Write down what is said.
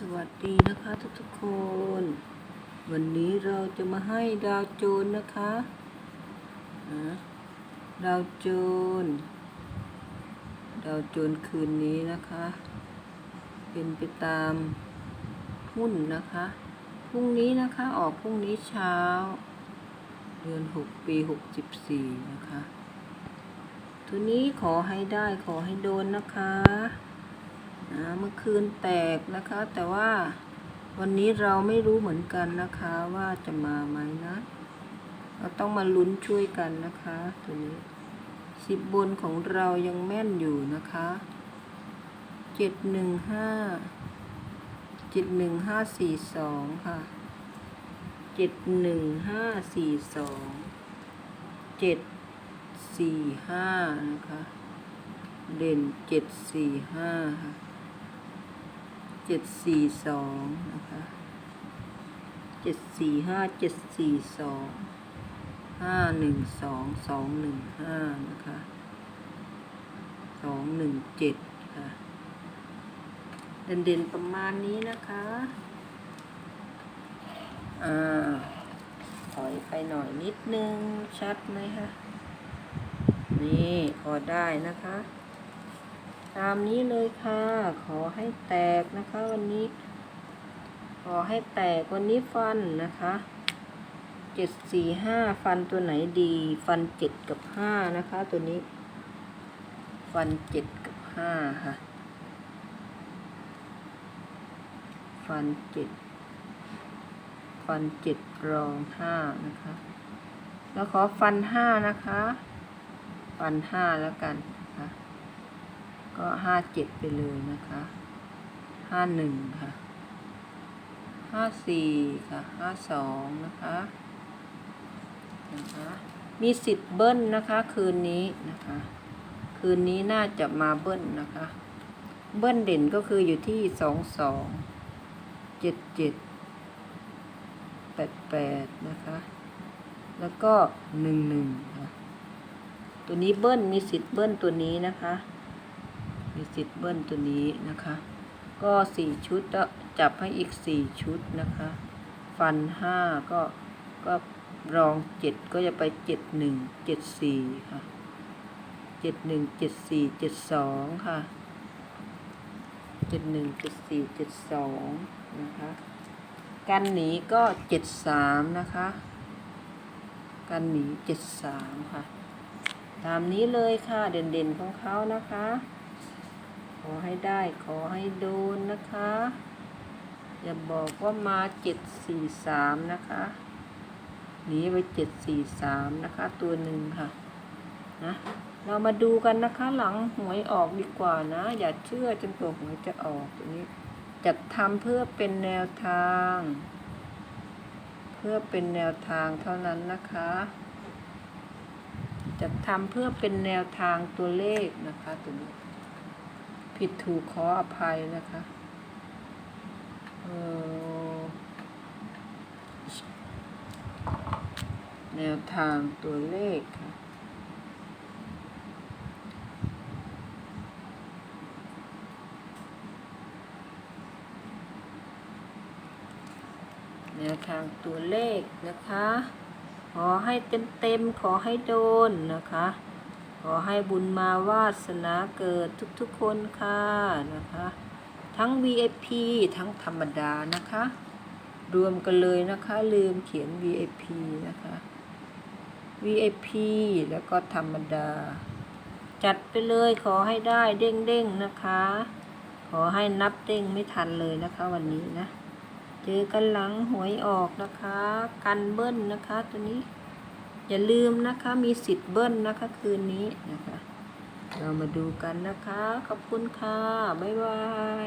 สวัสดีนะคะทุกทุกๆคน วันนี้เราจะมาให้ดาวโจนนะคะนะดาวโจนดาวโจนคืนนี้นะคะ เป็นไปตามหุ้นนะคะ พรุ่งนี้นะคะออกพรุ่งนี้เช้า เดือนหกปีหกสิบสี่นะคะทุนนี้ขอให้ได้ขอให้โดนนะคะ เมื่อคืนแตกนะคะ แต่ว่าวันนี้เราไม่รู้เหมือนกันนะคะว่าจะมาไหมนะ เราต้องมาลุ้นช่วยกันนะคะตัวนี้สิบบนของเรายังแม่นอยู่นะคะเจ็ดหนึ่งห้าเจ็ดหนึ่งห้าสี่สองค่ะเจ็ดหนึ่งห้าสี่สองเจ็ดสี่ห้านะคะ เด่นเจ็ดสี่ห้าค่ะ เจ็ดสี่สองนะคะเจ็ดสี่ห้าเจ็ดสี่สองห้าหนึ่งสองสองหนึ่งห้านะคะสองหนึ่งเจ็ดค่ะเด่นๆประมาณนี้นะคะอ่าถอยไปหน่อยนิดนึงชัดไหมคะนี่พอได้นะคะ ตามนี้เลยค่ะ ขอให้แตกนะคะวันนี้ ขอให้แตกวันนี้ฟันนะคะเจ็ดสี่ห้าฟันตัวไหนดี ฟันเจ็ดกับห้านะคะ ตัวนี้ ฟันเจ็ดกับห้าค่ะ ฟันเจ็ดฟันเจ็ดรองห้านะคะ แล้วขอฟันห้านะคะ ฟันห้าแล้วกัน ก็ห้าเจ็ดไปเลยนะคะห้าหนึ่งค่ะห้าสี่ค่ะห้าสองนะคะนะคะมีสิทธิ์เบิ้ลนะคะคืนนี้นะคะ คืนนี้น่าจะมาเบิ้ลนะคะ เบิ้ลเด่นก็คืออยู่ที่สองสองเจ็ดเจ็ดแปดแปดนะคะ แล้วก็หนึ่งหนึ่งค่ะตัวนี้เบิ้ลมีสิทธิ์เบิ้ลตัวนี้นะคะ สิทธิ์เบิ้ลตัวนี้นะคะ ก็สี่ชุดแล้วจับให้อีกสี่ชุดนะคะ ฟันห้าก็ก็รองเจ็ดก็จะไปเจ็ดหนึ่งเจ็ดสี่ค่ะเจ็ดหนึ่งเจ็ดสี่เจ็ดสองค่ะเจ็ดหนึ่งเจ็ดสี่เจ็ดสองนะคะกันหนีก็เจ็ดสามนะคะกันหนีเจ็ดสามค่ะ ตามนี้เลยค่ะเด่นๆของเขานะคะ อให้ได้ขอให้โดนนะคะ อย่าบอกว่ามาเจ็ดสี่สามนะคะหนีไปเจ็ดสี่สามนะคะ ตัวหนึ่งค่ะนะเรามาดูกันนะคะหลังหวยออกดีกว่านะ อย่าเชื่อจนตัวหวยจะออกตัวนี้จัดทำเพื่อเป็นแนวทาง เพื่อเป็นแนวทางเท่านั้นนะคะจะทำเพื่อเป็นแนวทางตัวเลขนะคะตัวนี้ ผิดถูกขออภัยนะคะเอ่อแนวทางตัวเลขค่ะแนวทางตัวเลขนะคะ ขอให้เต็มเต็มๆขอให้โดนนะคะ ขอให้บุญมาวาสนาเกิดทุกๆคนค่ะนะคะ ทั้ง VIP ทั้งธรรมดานะคะ รวมกันเลยนะคะลืมเขียน VIP นะคะ VIP แล้วก็ธรรมดา จัดไปเลยขอให้ได้เด้งๆนะคะ ขอให้นับเด้งไม่ทันเลยนะคะวันนี้นะ เจอกันหลังหวยออกนะคะ กันเบิ้ลนะคะตัวนี้ อย่าลืมนะคะมีสิทธิ์เบิ้ลนะคะคืนนี้นะคะ เรามาดูกันนะคะ ขอบคุณค่ะ บ๊ายบาย